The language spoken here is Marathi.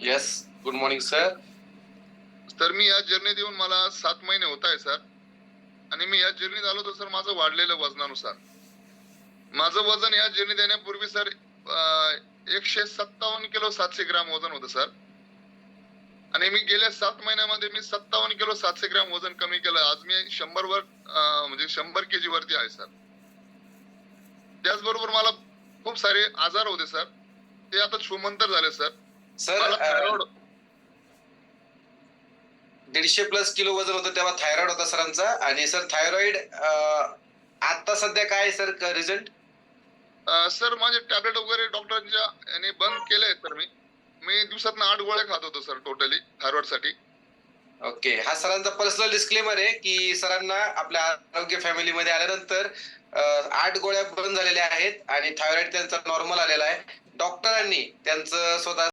येस गुड मॉर्निंग सर तर मी या जर्नीत येऊन मला सात महिने होत आहे सर आणि मी या जर्नीत आलो तर सर माझं वाढलेलं वजनानुसार. माझं वजन या जर्नीत येण्यापूर्वी सर एकशे सत्तावन्न किलो सातशे ग्राम वजन होतं सर आणि मी गेल्या सात महिन्यामध्ये मी सत्तावन्न किलो सातशे ग्राम वजन कमी केलं. आज मी शंभर वर म्हणजे शंभर केजी वरती आहे सर त्याचबरोबर मला खूप सारे आजार होते सर ते आता छूमंतर झाले सर सर दीडशे प्लस किलो वजन होतं तेव्हा थायरॉइड होता सरांचा. आणि सर थायरॉइड आता सध्या काय सर रिझल्ट सर माझे टॅबलेट वगैरे डॉक्टरांच्या याने बंद केले सर मी. मी दिवसात आठ गोळ्या खात होतो सर टोटली थायरॉइडसाठी. ओके. हा सरांचा पर्सनल डिस्क्लेमर आहे की सरांना आपल्या आरोग्य फॅमिलीमध्ये आल्यानंतर आठ गोळ्या बंद झालेल्या आहेत आणि थायरॉइड त्यांचा नॉर्मल आलेला आहे. डॉक्टरांनी त्यांचं स्वतः